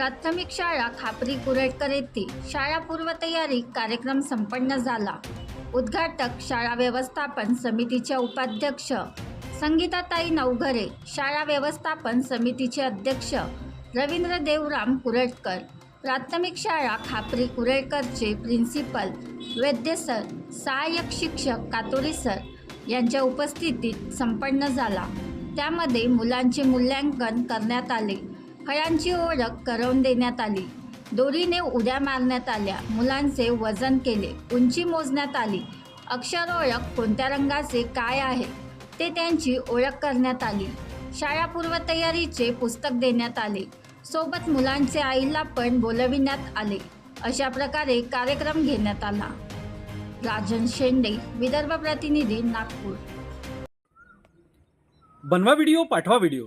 प्राथमिक शाळा खापरी कुरटकर येथील शाळा पूर्वतयारी कार्यक्रम संपन्न झाला. उद्घाटक शाळा व्यवस्थापन समितीच्या उपाध्यक्ष संगीताताई नवघरे शाळा व्यवस्थापन समितीचे अध्यक्ष रवींद्र देवराम कुरटकर प्राथमिक शाळा खापरी कुरळकरचे प्रिन्सिपल वैद्य सर सहाय्यक शिक्षक कातोरी सर यांच्या उपस्थितीत संपन्न झाला. त्यामध्ये मुलांचे मूल्यांकन करण्यात आले. फळांची ओळख करवून देण्यात आली. दोरीने उड्या मारण्यात आल्या. मुलांचे वजन केले. उंची मोजण्यात आली. अक्षर ओळख कोणत्या रंगाचे काय आहे ते त्यांची ओळख करण्यात आली. शाळा पूर्वतयारीचे पुस्तक देण्यात आले. सोबत मुलांचे आईला पण बोलविण्यात आले. अशा प्रकारे कार्यक्रम घेण्यात आला. राजन शेंडे विदर्भ प्रतिनिधी नागपूर. बनवा व्हिडिओ पाठवा व्हिडिओ